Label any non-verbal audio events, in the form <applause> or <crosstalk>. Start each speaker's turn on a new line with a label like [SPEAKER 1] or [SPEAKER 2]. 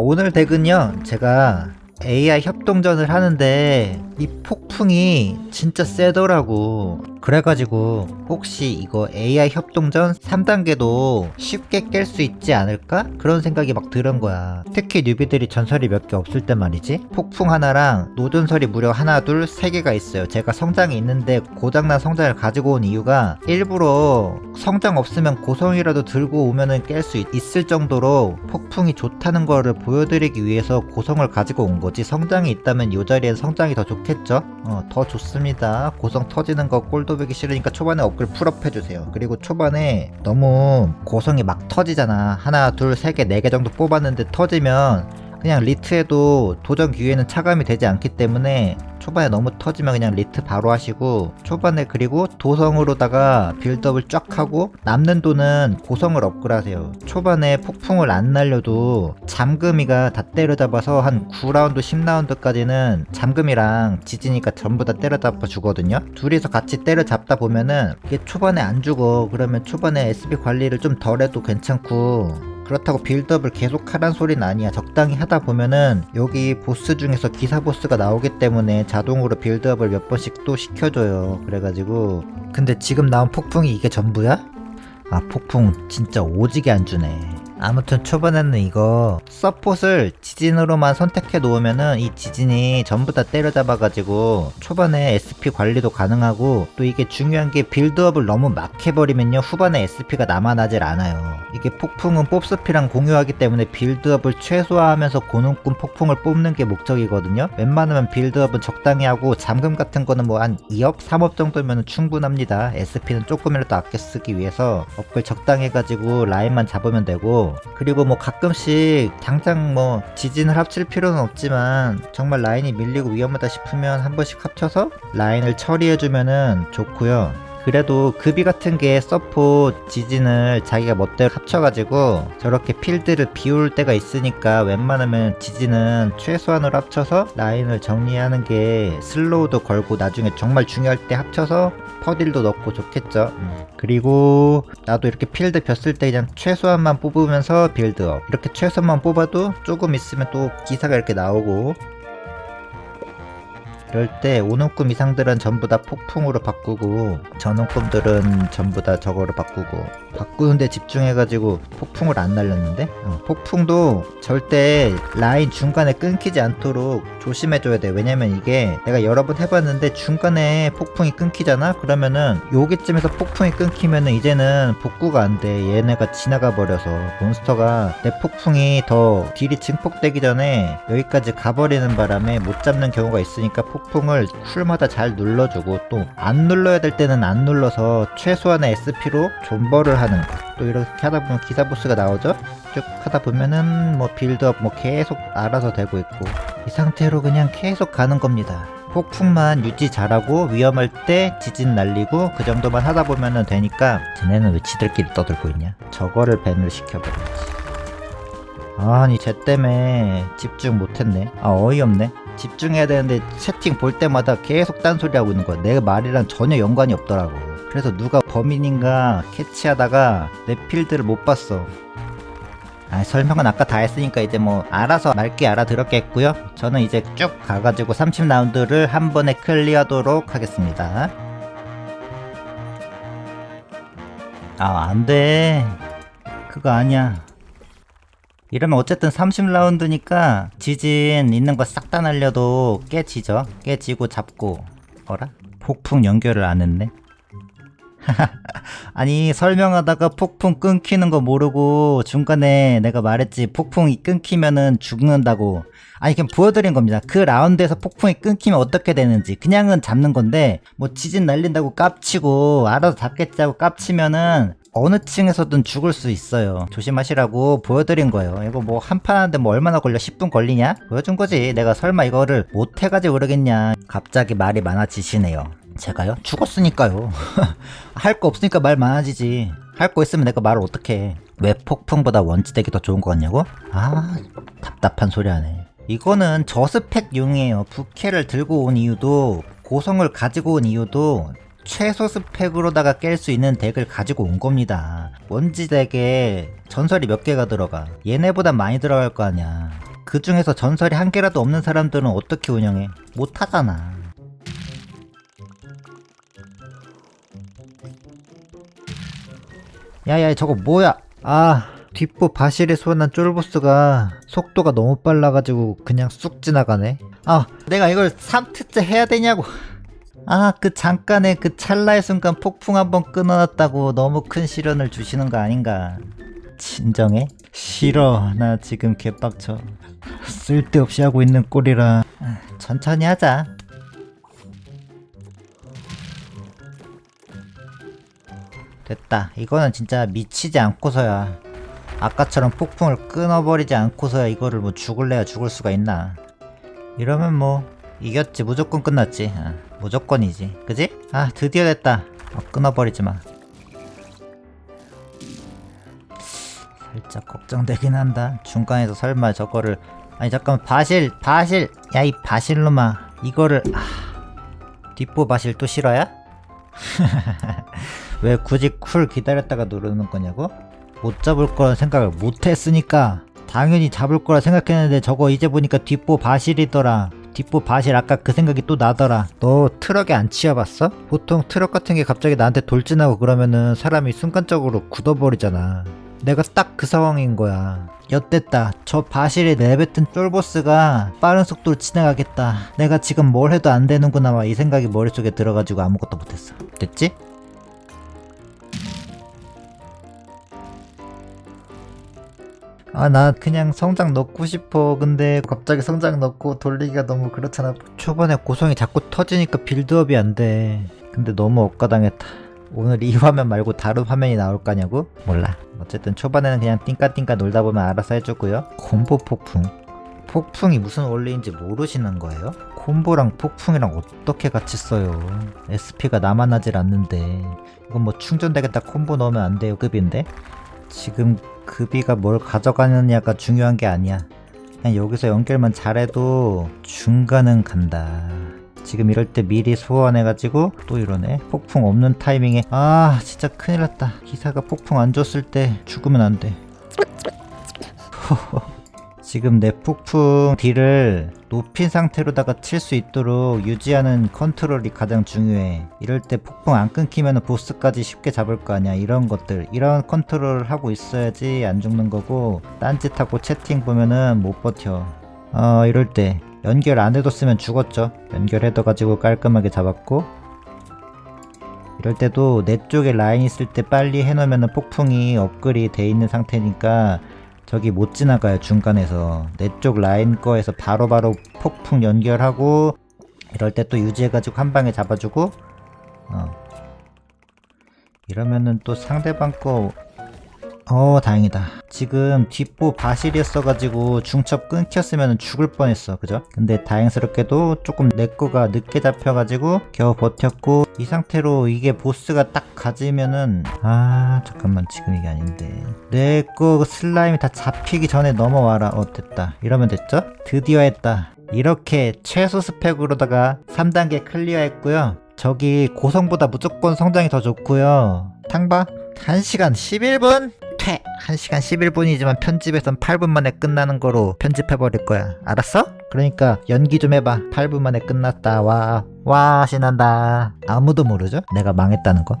[SPEAKER 1] 오늘 덱은요 제가 AI 협동전을 하는데 이 폭풍이 진짜 세더라고. 그래가지고 혹시 이거 AI 협동전 3단계도 쉽게 깰 수 있지 않을까? 그런 생각이 막 드는 거야. 특히 뉴비들이 전설이 몇 개 없을 때 말이지. 폭풍 하나랑 노전설이 무려 하나 둘 세 개가 있어요. 제가 성장이 있는데 고장난 성장을 가지고 온 이유가 일부러 성장 없으면 고성이라도 들고 오면은 깰 수 있을 정도로 폭풍이 좋다는 거를 보여드리기 위해서 고성을 가지고 온 거 지? 성장이 있다면 이 자리엔 성장이 더 좋겠죠? 어, 더 좋습니다. 고성 터지는 거 꼴도 보기 싫으니까 초반에 업글 풀업 해주세요. 그리고 초반에 너무 고성이 막 터지잖아. 하나 둘 세 개 네 개 정도 뽑았는데 터지면 그냥 리트해도 도전 기회는 차감이 되지 않기 때문에 초반에 너무 터지면 그냥 리트 바로 하시고 초반에 그리고 도성으로다가 빌드업을 쫙 하고 남는 돈은 고성을 업글하세요. 초반에 폭풍을 안 날려도 잠금이가 다 때려잡아서 한 9라운드 10라운드까지는 잠금이랑 지지니까 전부 다 때려잡아 주거든요. 둘이서 같이 때려잡다 보면은 이게 초반에 안 죽어. 그러면 초반에 SB 관리를 좀 덜 해도 괜찮고 그렇다고 빌드업을 계속 하란 소리는 아니야. 적당히 하다 보면은 여기 보스 중에서 기사 보스가 나오기 때문에 자동으로 빌드업을 몇 번씩 또 시켜줘요. 그래가지고 근데 지금 나온 폭풍이 이게 전부야? 아 폭풍 진짜 오지게 안 주네. 아무튼 초반에는 이거 서폿을 지진으로만 선택해 놓으면은 이 지진이 전부 다 때려잡아가지고 초반에 SP 관리도 가능하고 또 이게 중요한 게 빌드업을 너무 막 해버리면요 후반에 SP가 남아나질 않아요. 이게 폭풍은 뽑스피랑 공유하기 때문에 빌드업을 최소화하면서 고농꾼 폭풍을 뽑는 게 목적이거든요. 웬만하면 빌드업은 적당히 하고 잠금 같은 거는 뭐 한 2업 3업 정도면 충분합니다. SP는 조금이라도 아껴 쓰기 위해서 업글 적당히 해가지고 라인만 잡으면 되고 그리고 뭐 가끔씩 당장 뭐 지진을 합칠 필요는 없지만 정말 라인이 밀리고 위험하다 싶으면 한 번씩 합쳐서 라인을 처리해주면은 좋고요. 그래도 급이 같은 게 서포 지진을 자기가 멋대로 합쳐가지고 저렇게 필드를 비울 때가 있으니까 웬만하면 지진은 최소한으로 합쳐서 라인을 정리하는 게 슬로우도 걸고 나중에 정말 중요할 때 합쳐서 퍼딜도 넣고 좋겠죠. 음. 그리고 나도 이렇게 필드 벼슬 때 그냥 최소한만 뽑으면서 빌드업 이렇게 최소한만 뽑아도 조금 있으면 또 기사가 이렇게 나오고 이럴 때 오는 꿈 이상들은 전부 다 폭풍으로 바꾸고 저는 꿈들은 전부 다 저거로 바꾸고 바꾸는데 집중해가지고 폭풍을 안 날렸는데? 어, 폭풍도 절대 라인 중간에 끊기지 않도록 조심해줘야 돼. 왜냐면 이게 내가 여러 번 해봤는데 중간에 폭풍이 끊기잖아? 그러면은 여기쯤에서 폭풍이 끊기면은 이제는 복구가 안 돼. 얘네가 지나가 버려서. 몬스터가 내 폭풍이 더 딜이 증폭되기 전에 여기까지 가버리는 바람에 못 잡는 경우가 있으니까 폭풍을 쿨마다 잘 눌러주고 또 안 눌러야 될 때는 안 눌러서 최소한의 SP로 존버를 하 는또 이렇게 하다 보면 기사 보스가 나오죠? 쭉 하다 보면은 뭐 빌드업 뭐 계속 알아서 되고 있고. 이 상태로 그냥 계속 가는 겁니다. 폭풍만 유지 잘하고 위험할 때 지진 날리고 그 정도만 하다 보면은 되니까 쟤네는 왜 지들끼리 떠들고 있냐? 저거를 밴을 시켜버렸지. 아니 쟤 때문에 집중 못했네. 아 어이없네. 집중해야 되는데 채팅 볼 때마다 계속 딴소리하고 있는 거야. 내 말이랑 전혀 연관이 없더라고 그래서 누가 범인인가 캐치하다가 내 필드를 못 봤어. 아, 설명은 아까 다 했으니까 이제 뭐 알아서 맑게 알아들었겠고요. 저는 이제 쭉 가가지고 30라운드를 한 번에 클리어하도록 하겠습니다. 아 안 돼. 그거 아니야. 이러면 어쨌든 30라운드니까 지진 있는 거 싹 다 날려도 깨지죠. 깨지고 잡고. 어라? 폭풍 연결을 안 했네 <laughs> 아니 설명하다가 폭풍 끊기는 거 모르고 중간에 내가 말했지 폭풍이 끊기면은 죽는다고. 아니 그냥 보여드린 겁니다. 그 라운드에서 폭풍이 끊기면 어떻게 되는지. 그냥은 잡는 건데 뭐 지진 날린다고 깝치고 알아서 잡겠지 하고 깝치면은 어느 층에서든 죽을 수 있어요. 조심하시라고 보여드린 거예요. 이거 뭐 한 판 하는데 뭐 얼마나 걸려? 10분 걸리냐? 보여준 거지. 내가 설마 이거를 못해가지고 그러겠냐? 갑자기 말이 많아지시네요 제가요? 죽었으니까요. <laughs> 할 거 없으니까 말 많아지지. 할 거 있으면 내가 말을 어떻게 해. 왜 폭풍보다 원지덱이 더 좋은 거 같냐고? 아, 답답한 소리 하네. 이거는 저스펙 용이에요. 부캐를 들고 온 이유도, 고성을 가지고 온 이유도, 최소 스펙으로다가 깰 수 있는 덱을 가지고 온 겁니다. 원지 덱에 전설이 몇 개가 들어가. 얘네보다 많이 들어갈 거 아니야. 그 중에서 전설이 한 개라도 없는 사람들은 어떻게 운영해? 못하잖아. 야야 저거 뭐야? 아 뒷부 바실에 소환한 쫄보스가 속도가 너무 빨라가지고 그냥 쑥 지나가네. 아 내가 이걸 3트째 해야 되냐고. 아 그 잠깐의 그 찰나의 순간 폭풍 한번 끊어놨다고 너무 큰 시련을 주시는 거 아닌가. 진정해? 싫어 나 지금 개빡쳐. 쓸데없이 하고 있는 꼴이라 아, 천천히 하자. 됐다. 이거는 진짜 미치지 않고서야. 아까처럼 폭풍을 끊어버리지 않고서야 이거를 뭐 죽을래야 죽을 수가 있나. 이러면 뭐 이겼지. 무조건 끝났지. 아, 무조건이지. 그지? 아 드디어 됐다. 어, 끊어버리지 마. 살짝 걱정되긴 한다. 중간에서 설마 저거를 아니 잠깐만 바실 바실 야 이 바실로마 이거를 아, 뒷부 바실 또 싫어야? <laughs> 왜 굳이 쿨 기다렸다가 누르는 거냐고? 못 잡을 거라 생각을 못 했으니까 당연히 잡을 거라 생각했는데 저거 이제 보니까 뒷보 바실이더라 뒷보 바실 아까 그 생각이 또 나더라 너 트럭에 안 치여봤어? 보통 트럭 같은 게 갑자기 나한테 돌진하고 그러면은 사람이 순간적으로 굳어버리잖아 내가 딱 그 상황인 거야. 엿됐다. 저 바실에 내뱉은 쫄보스가 빠른 속도로 지나가겠다. 내가 지금 뭘 해도 안 되는구나 막이 생각이 머릿속에 들어가지고 아무것도 못했어. 됐지? 아 나 그냥 성장 넣고 싶어. 근데 갑자기 성장 넣고 돌리기가 너무 그렇잖아. 초반에 고성이 자꾸 터지니까 빌드업이 안 돼. 근데 너무 억가당했다 오늘 이 화면 말고 다른 화면이 나올 거냐고? 몰라 어쨌든 초반에는 그냥 띵까띵까 놀다 보면 알아서 해주고요 콤보 폭풍 폭풍이 무슨 원리인지 모르시는 거예요? 콤보랑 폭풍이랑 어떻게 같이 써요 SP가 남아나질 않는데 이건 뭐 충전되겠다 콤보 넣으면 안 돼요 급인데 지금 급이가 뭘 가져가느냐가 중요한 게 아니야. 그냥 여기서 연결만 잘해도 중간은 간다. 지금 이럴 때 미리 소환해가지고 또 이러네. 폭풍 없는 타이밍에 아 진짜 큰일 났다. 기사가 폭풍 안 줬을 때 죽으면 안 돼. <laughs> 지금 내 폭풍 딜을 높인 상태로다가 칠 수 있도록 유지하는 컨트롤이 가장 중요해. 이럴 때 폭풍 안 끊기면 보스까지 쉽게 잡을 거 아니야. 이런 것들. 이런 컨트롤을 하고 있어야지 안 죽는 거고, 딴짓하고 채팅 보면은 못 버텨. 어, 이럴 때. 연결 안 해뒀으면 죽었죠. 연결해둬가지고 깔끔하게 잡았고, 이럴 때도 내 쪽에 라인 있을 때 빨리 해놓으면 폭풍이 업글이 돼 있는 상태니까 저기 못 지나가요 중간에서. 내쪽 라인 거에서 바로 바로 폭풍 연결하고 이럴 때 또 유지해가지고 한 방에 잡아주고 어. 이러면은 또 상대방 거 어 다행이다. 지금 뒷보 바실이었어가지고 중첩 끊겼으면 죽을 뻔했어. 그죠? 근데 다행스럽게도 조금 내 거가 늦게 잡혀가지고 겨우 버텼고 이 상태로 이게 보스가 딱 가지면은 아 잠깐만. 지금 이게 아닌데. 내 거 슬라임이 다 잡히기 전에 넘어와라. 어 됐다. 이러면 됐죠? 드디어 했다. 이렇게 최소 스펙으로다가 3단계 클리어 했고요. 저기 고성보다 무조건 성장이 더 좋고요. 탕바 1시간 11분 퇴. 1시간 11분이지만 편집에선 8분 만에 끝나는 거로 편집해버릴 거야. 알았어? 그러니까 연기 좀 해봐. 8분 만에 끝났다. 와. 와 신난다. 아무도 모르죠? 내가 망했다는 거